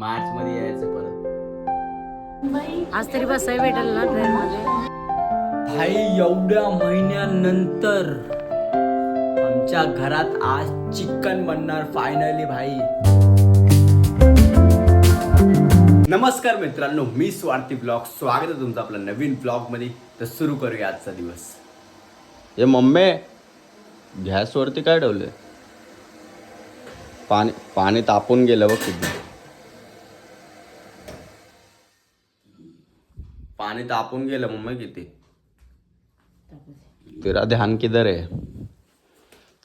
मार्च मध्ये यायचं परत. आज तरी बसाय भेटेल ना ट्रेन मध्ये भाई एवढ्या महिन्यानंतर आमच्या घरात आज चिकन बनणार फायनली भाई. नमस्कार मित्रांनो मी स्वार्थी ब्लॉग. स्वागत आहे तुमचं आपल्या नवीन ब्लॉगमध्ये तर सुरू करूया आजचा दिवस. हे मम्मी गॅसवरती काय ठेवले पाणी पाणी तापून गेलं बघ किती. पाणी तापून गेलं मम्मी किती तेरा ध्यान किधर है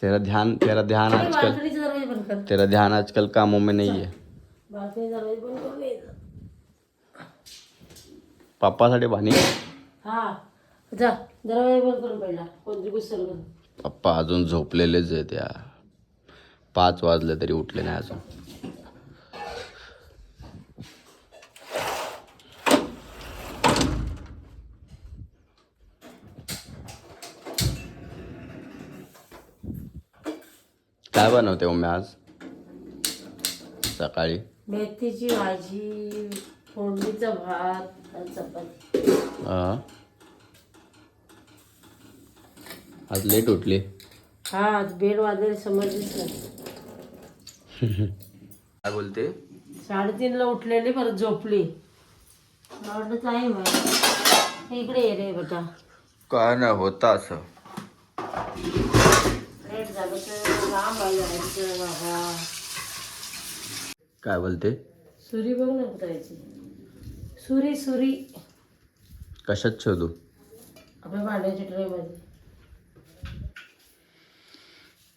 तेरा ध्यान तेरा ध्यान आजकल तेरा ध्यान आजकल कामों में नहीं है। ये. पप्पासाठी पाणी? हा पप्पा अजून झोपलेलेच आहेत त्या पाच वाजले तरी उठले नाही अजून. काय बनवते मम्मी आज सकाळी मेथीची भाजी फोडणीचा भात आणि चपाती हा. आज लेट उठली हा आज बेड वाजले समजलीच नाही काय बोलते साडेतीनला उठलेली परत झोपली. मला. वाटलं इकडे ये रे बेटा. काय नाही होता असं लेट झालं तर लांब आहे जायचं बाबा काय बोलते? सुरी बघ ना कुत्रायची सुरी सुरी. कशात शोधू? आपल्या भांड्याच्या ट्रेमध्ये.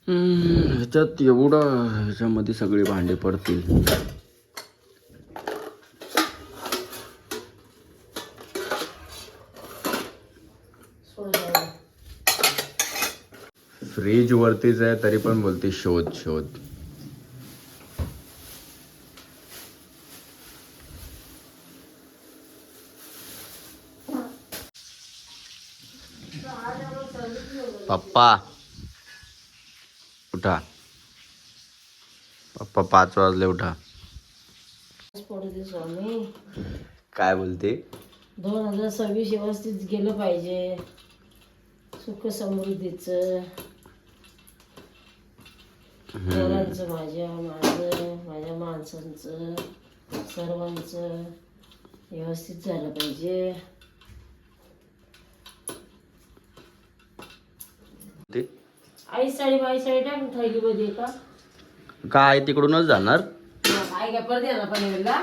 ह्याच्यात एवढं ह्याच्यामध्ये सगळी भांडी पडतील सोड जाऊ. फ्रीज वरतीच आहे तरी पण बोलते शोध शोध. पप्पा. उठा. पप्पा पाच वाजले उठा. स्वामी काय बोलते? दोन हजार सव्वीस व्यवस्थित गेलं पाहिजे. सुख समृद्धीचं. पोरांचं माझ्या माझं माझ्या माणसांचं सर्वांचं व्यवस्थित झालं पाहिजे. ते? आई साडी बाई साडी टाक थैलीमध्ये का काय तिकडूनच जाणार? आई काय परत येणार पनवेलला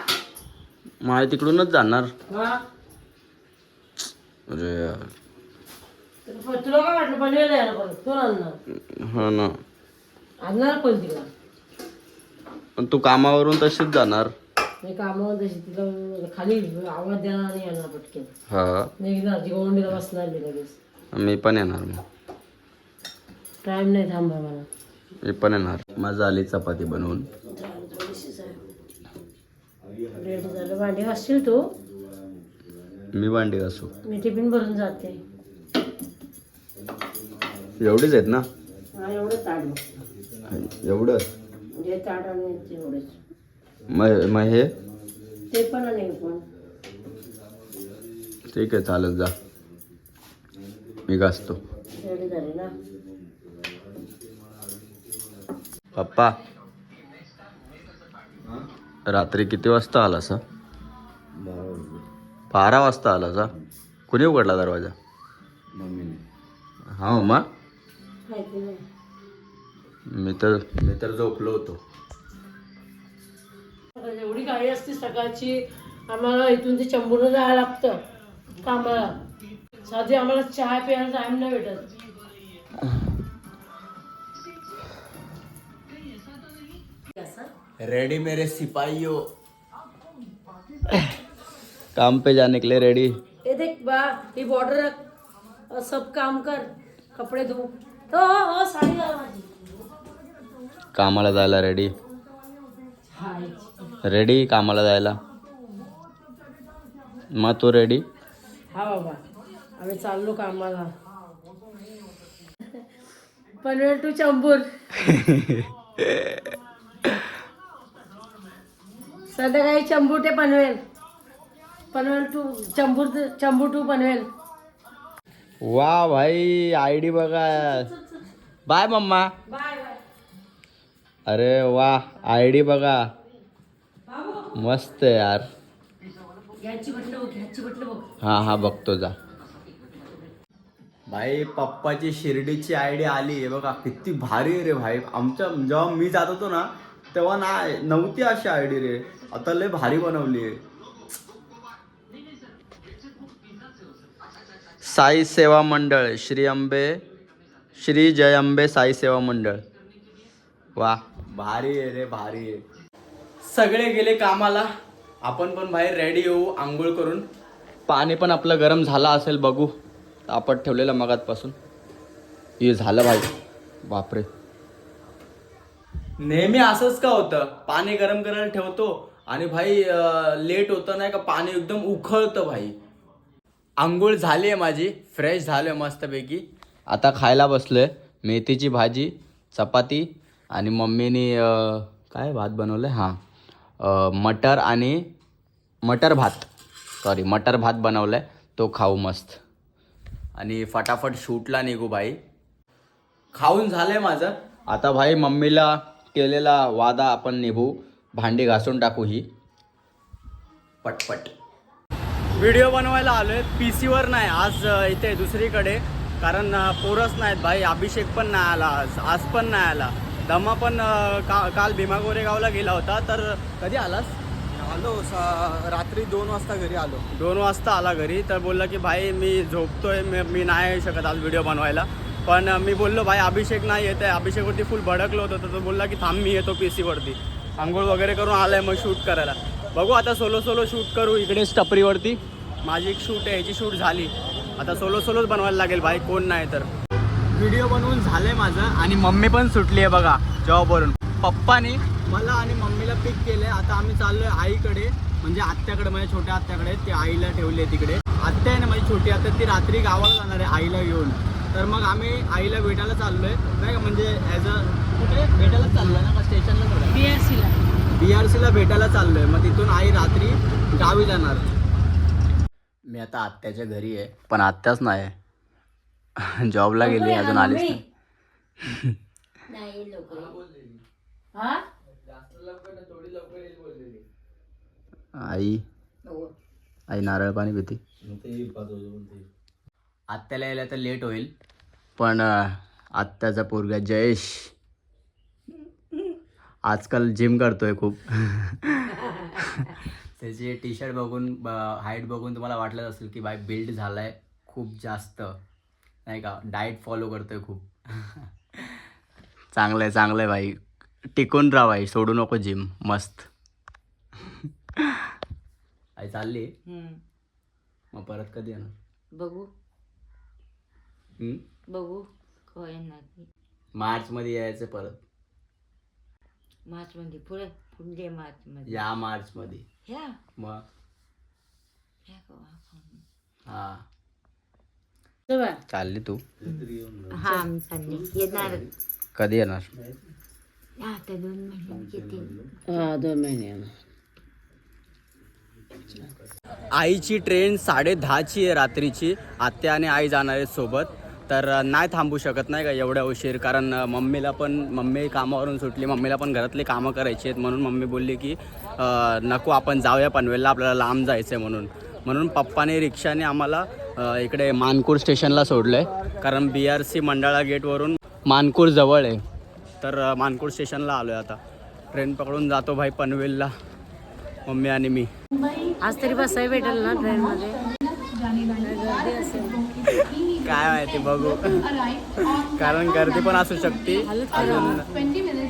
माय तिकडूनच जाणार. हा. अरे. यार. तुला काय वाटलं पनवेलला येणार परत? हो ना. आणणार कोण तिला पण तू कामावरून तशीच जाणार. मी कामावर तशी तिला खाली आवाज देणार नाही येणार पटकन. हा. निघणार ती गोंडीला बसणार मी लगेच. मी पण येणार मग. टाइम नाही थांबा मला. मी पण येणार. माझं आली चपाती बनवून. रेडी झालं. भांडी घासशील तू? मी भांडी घासू. मी टिफिन भरून जाते. एवढीच आहेत ना? हा एवढं ताट बघ. एवढं जे ताट आणि ते एवढेच. मग मग हे? ते पण आणि हे पण. ठीक आहे चालेल जा. मी घासतो. रेडी झाले ना? पप्पा रात्री किती वाजता आला सा बारा वाजता आला सा कुणी उघडला दरवाजा? हा मा माहिती नाही. मी तर मी तर झोपलो होतो एवढी गाडी असते सकाळची आम्हाला इथून ते चंबूरला जायला लागतं कामाला. साधी आम्हाला चहा प्यायला टाइम नाही भेटत. रेडी मेरे सिपाहियों. काम पे जाने के लिए रेडी ये देख बा ही बॉर्डर रख. और सब काम कर कपडे धो. हो साडी घाल माझी कामाला जायला रेडी रेडी कामाला जायला? मग तू रेडी हा बाबा. आम्ही चाललो कामाला. पनवेल टू चंबूर. संध्याकाळी चंबुटे पनवेल. पनवेल टू चंबूर चंबू टू पनवेल. वा भाई आय डी बघा. बाय मम्मा. बाय अरे वा आय डी बघा. मस्त आहे यार. घ्यायची म्हटलं बघ घ्यायची म्हटलं बघ. हा हा बघतो जा. भाई पप्पाची शिर्डीची आयडी आली. आहे बघा किती भारी रे भाई. आमच्या जेव्हा मी जात होतो ना तेव्हा नाही नव्हती अशी आयडी रे. आता लय भारी बनवली आहे. साई सेवा मंडळ श्री अंबे श्री जय अंबे साई सेवा मंडळ. वा. भारी आहे रे भारी आहे. सगळे गेले कामाला. आपण पण बाहेर रेडी येऊ आंघोळ करून. पाणी पण आपलं गरम झालं असेल बघू. आपण ठेवलेलं मगातपासून. हे झालं भाई. बापरे. नेहमी असंच का होतं? पाणी गरम करायला ठेवतो आणि भाई लेट होतं नाही का पाणी एकदम उखळतं भाई. आंघोळ झाली आहे माझी. फ्रेश झालं आहे मस्तपैकी. आता खायला बसलोय. मेथीची भाजी चपाती आणि मम्मीनी काय भात बनवलं आहे हां मटर आणि मटर भात. सॉरी मटर भात बनवलं आहे तो खाऊ मस्त. आणि फटाफट शूटला निघू भाई खाऊन झालं आहे माझं. आता भाई मम्मीला केलेला वादा आपण निभू. भांडी घासून टाकू ही. पटपट. व्हिडिओ बनवायला आलो आहे पी सीवर नाही आज इथे दुसरीकडे. कारण पोरच नाहीत भाई. अभिषेक पण नाही आला आज. आज पण नाही आला. दमा पण का काल भीमा गोरेगावला गेला होता तर कधी आलास? आलो सा- रात्री दोन वाजता घरी आलो. दोन वाजता आला घरी तर बोलला की भाई मी झोपतोय मी मी नाही शकत आज व्हिडिओ बनवायला. पण मी बोललो भाई अभिषेक नाही येत आहे. अभिषेकवरती फुल भडकलो होतो तर तो बोलला की थांब मी येतो पी सीवरती आंघोळ वगैरे करून आलाय मग शूट करायला. बघू आता सोलो सोलो शूट करू इकडेच टपरीवरती. माझी एक शूट आहे ह्याची शूट झाली. आता सोलो सोलोच बनवायला लागेल भाई कोण नाही तर. व्हिडिओ बनवून झालंय माझं आणि मम्मी पण सुटली आहे बघा जॉबवरून. पप्पानी मला आणि मम्मीला पिक केलंय. आता आम्ही चाललोय आईकडे म्हणजे आत्याकडे माझ्या छोट्या आत्याकडे ती आईला ठेवली आहे तिकडे. आत्या आहे ना माझी छोटी आत्या ती रात्री गावाला जाणार आहे आईला घेऊन. तर मग आम्ही आईला भेटायला चाललोय. नाही का म्हणजे ॲज अ कुठे? भेटायला चाललोय ना का स्टेशनला थोडं बी एस सीला बी आर सीला भेटायला चाललोय. मग तिथून आई रात्री गावी जाणार. मी आता आत्याच्या घरी आहे पण आत्याच नाही जॉबला गेली अजून आलीच नाही. नाही लवकर हा? आई. आई नारळ पाणी पिते. आत्याला यायला तर लेट होईल. पण आत्याचा पोरगा जयेश आजकाल जिम करतोय खूप. त्याची टी शर्ट बघून हाईट बघून तुम्हाला वाटलं असेल की बाय बिल्ड झालाय खूप जास्त. नाही का? डाएट फॉलो करतोय खूप. चांगलं आहे चांगलं आहे भाई. टिकून राहा भाई सोडू नको जिम मस्त. आई चालली? मग परत कधी येणार? बघू. हम्म? बघू. मार्च मध्ये यायचं परत. मार्च मध्ये पुढे पुढे मार्च मध्ये या मार्च मध्ये ह्या मग? ह्या कवा? आपण. हा. चालली तू. हा आम्ही चालले. येणार. कधी येणार? आता दोन महिने येते दोन महिने आईची ट्रेन साडे दहाची आहे रात्रीची. आत्या आणि आई जाणार आहेत सोबत. तर नाही थांबू शकत नाही का एवढ्या उशीर? कारण मम्मीला पण मम्मी कामावरून सुटली. मम्मीला पण घरातली कामं करायची आहेत. म्हणून मम्मी बोलली की नको आपण जाऊया पनवेलला. आपल्याला लांब जायचं आहे म्हणून. म्हणून पप्पाने रिक्षाने आम्हाला इकडे मानपूर स्टेशनला सोडलं आहे कारण बी आर सी मंडाळा गेटवरून मानपूर जवळ आहे. तर अ, मानपूर स्टेशनला आलो आहे आता. ट्रेन पकडून जातो भाई पनवेलला मम्मी आणि मी. आज तरी बसाय भेटेल ना ट्रेन मध्ये गर्दी असेल काय माहिती बघू. कारण गर्दी पण असू शकते. अजून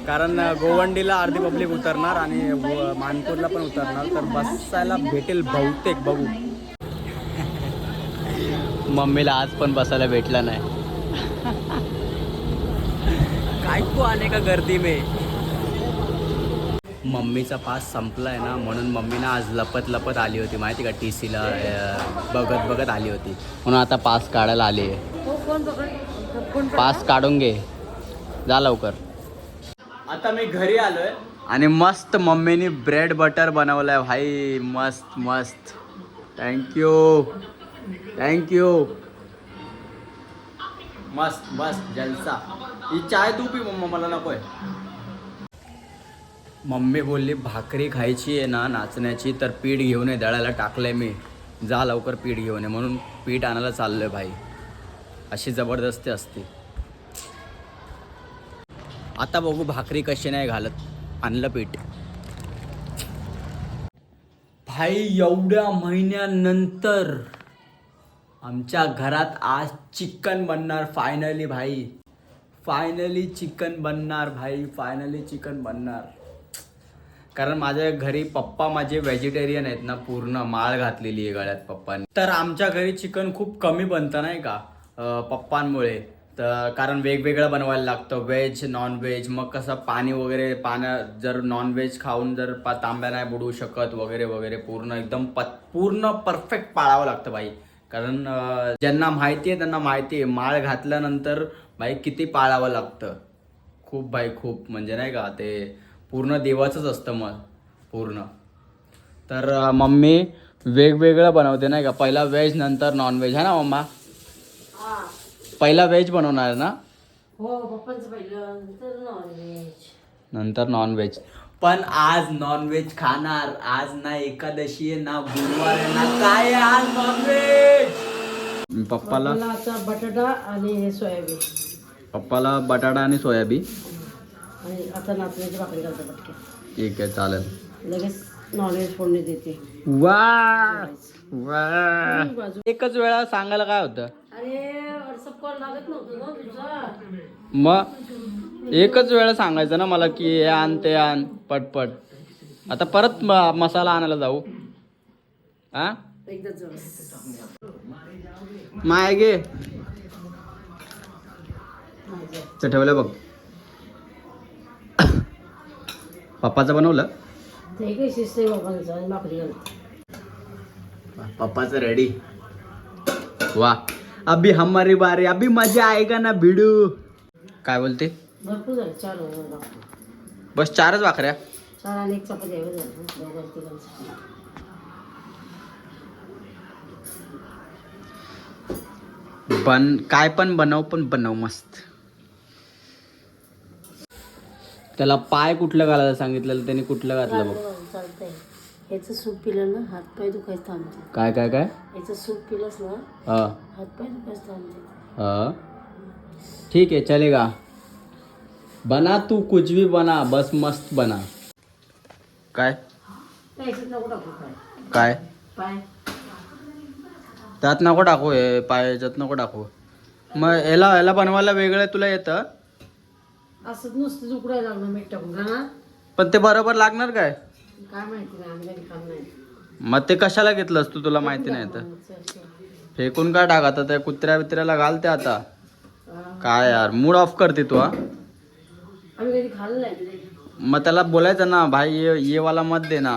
कारण गोवंडीला अर्धी पब्लिक उतरणार आणि मानपूरला पण उतरणार. तर बसायला भेटेल बहुतेक बघू. मम्मीला आज पण बसायला भेटला नाही. काय तू आले का गर्दी में? मम्मीचा पास संपलाय ना म्हणून मम्मीनं आज लपत लपत आली होती. माहिती का टी सीला बघत बघत आली होती. म्हणून आता पास काढायला आली आहे. हो कोण पकड कोण पास काढून घे. जा लवकर. आता मी घरी आलोय. आणि मस्त मम्मीनी ब्रेड बटर बनवलाय. भाई मस्त मस्त. थँक्यू थँक्यू मस्त मस्त जलसा. ही चाय तू पी मम्मा मला नकोय. मम्मी बोलली भाकरी खायची आहे ना नाचण्याची तर पीठ घेऊन ये दळायला टाकलंय मी. जा लवकर पीठ घेऊन ये म्हणून पीठ आणायला चाललोय भाई. अशी जबरदस्ती असते. आता बघू भाकरी कशी नाही घालत. आणलं पीठ. भाई एवढ्या महिन्यानंतर आमच्या घरात आज चिकन बनणार फायनली भाई. फायनली चिकन बनणार भाई. फायनली चिकन बनणार. कारण माझ्या घरी पप्पा माझे व्हेजिटेरियन आहेत ना पूर्ण माळ घातलेली आहे गळ्यात पप्पांनी. तर आमच्या घरी चिकन खूप कमी बनतं नाही का? पप्पांमुळे. तर कारण वेगवेगळं बनवायला लागतं. व्हेज नॉन व्हेज मग कसं पाणी वगैरे पानं जर नॉनव्हेज खाऊन जर पा तांब्या नाही बुडवू शकत वगैरे वगैरे पूर्ण एकदम प पूर्ण परफेक्ट पाळावं लागतं भाई. कारण ज्यांना माहिती आहे त्यांना माहिती आहे. माळ घातल्यानंतर बाई किती पाळावं लागतं. खूप भाई खूप. म्हणजे नाही का ते पूर्ण देवाचंच असतं मग पूर्ण. तर मम्मी वेगवेगळं बनवते नाही का. पहिला व्हेज नंतर नॉन व्हेज आहे ना मम्मा? पहिला व्हेज बनवणार ना? हो पप्पांचं पहिलं नंतर नॉनव्हेज नंतर नॉन व्हेज पण आज नॉन व्हेज खाणार. आज ना एकादशी आहे ना गुरुवार आहे ना काय आहे आज नॉन व्हेज पप्पाला आता बटाटा आणि हे सोयाबीन. पप्पाला बटाटा आणि सोयाबीन. आणि आता नाचण्याची भाकरी घालतो पटके ठीक आहे चालेल. लगेच नॉनव्हेज फोडणी देते. वा! वा! एकच वेळा सांगायला काय होतं? अरे व्हॉट्सअप कॉल लागत नव्हतं ना तुझा. मग एकच वेळा सांगायचं ना मला की हे आण ते आण पटपट. आता परत म- मसाला आणायला जाऊ. हा माय गे. ठेवलं बघ. पप्पाचं बनवलं? ते काही शिस्त आहे बाबांचं आणि भाकरी घालतो पप्पाचं रेडी वा अभी हमारी बारी अभी मजा आएगा ना भिडू. काय बोलते? भरपूर झाले चार बस चारच भाकऱ्या चार आणि एक चपाती एवढं झालं दोघं तिघांसाठी बन काय पण बनव पण बनव मस्त. त्याला पाय कुठलं घालायला सांगितलेलं त्याने कुठलं घातलं बघ. चालतंय. ह्याचं सूप पिलं ना हातपाय दुखायचं थांबते काय काय काय? ह्याचं सूप पिलंस ना हा. हातपाय दुखायचं थांबते हा. ठीक है चलेगा बना तू कुछ भी बना बस मस्त बना। काय? पाय काय? पाय त्यात नको टाकू हे पायाच्यात नको टाकू. मग याला याला बनवायला वेगळं तुला येतं? असंच नुसतं उकडायला लागलं मीठ टाकून. का ना? पण ते बरोबर लागणार काय? काय माहिती नाही आम्ही कधी खाल्लं नाही. मग ते कशाला घेतलंस तू? तुला माहिती नाही तर. फेकून काय टाक आता? त्या कुत्र्या बित्र्याला घालते आता. काय यार मूड ऑफ करते तू हा? आम्ही कधी खाल्लं नाही मग त्याला बोलायचं ना भाई ये ये वाला मत दे ना.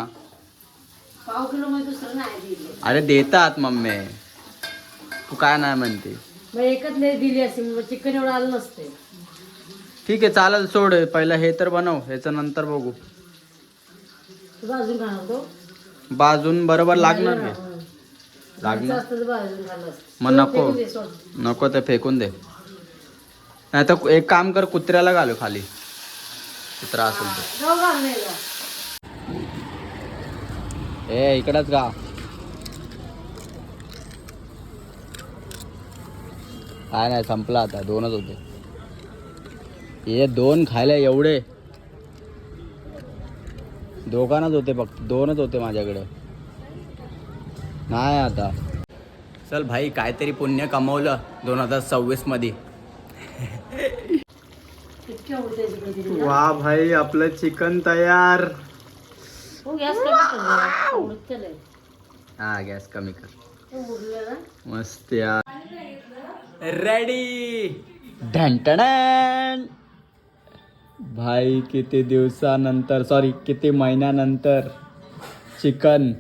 पाव किलो मध्ये दुसरं नाही दिली अरे देतात मम्मी. तू काय नाही म्हणते. मग एकच नाही दिली असते मग चिकन एवढं आलं नसते ठीक आहे चालेल सोड. पहिलं हे तर बनव ह्याचं नंतर बघू. तुझं अजून खाणार तो बाजून बरोबर लागणार नाही हं. लागणार. असतं तर भाजून खाल्लं असतं. मग नको. फेकून दे, सोड. नको ते फेकून दे. नाही तर एक काम कर कुत्र्याला घालू खाली. कुत्रा असेल तर जाऊ घाल नाही का? ए इकडंच का काय नाही संपला आता. दोनच होते. हे दोन खायला एवढे. दोघांनाच होते फक्त. दोनच होते माझ्याकडे. नाही आता. चल भाई काहीतरी पुण्य कमवलं दोन हजार सव्वीसमध्ये इतके आवडते तिकडे तिकडे. वा भाई आपलं चिकन तयार. हो गॅस कमी कर. हा गॅस कमी कर. ना? मस्त यार रेडी ढंटण भाई किती दिवसानंतर सॉरी किती महिन्यानंतर चिकन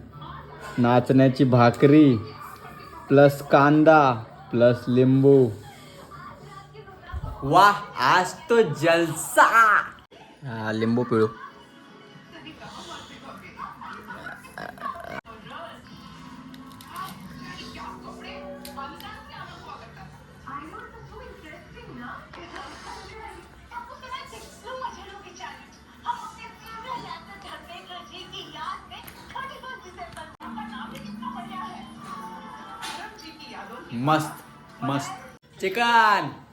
नाचण्याची भाकरी प्लस कांदा प्लस लिंबू. wah asto jalsa. Ah, limbo pilu Must, must, chicken.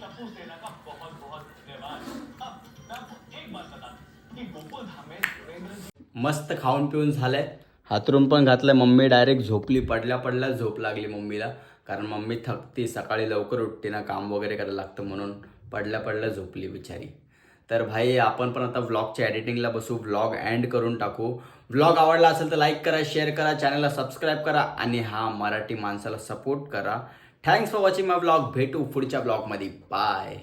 मस्त खाऊन पिऊन झालंय. हातरून पण घातलंय. मम्मी डायरेक्ट झोपली. पडल्या पडल्या झोप लागली मम्मीला. कारण मम्मी थकती. सकाळी लवकर उठते ना. काम वगैरे करायला लागतं म्हणून पडल्या पडल्या झोपली बिचारी. तर भाई आपण पण आता व्लॉगच्या एडिटिंगला बसू. व्लॉग एंड करून टाकू. व्लॉग आवडला असेल तर लाईक करा शेअर करा. चॅनलला सबस्क्राईब करा. आणि हा मराठी माणसाला सपोर्ट करा. Thanks for watching my vlog भेटू पुढच्या ब्लॉगमध्ये बाय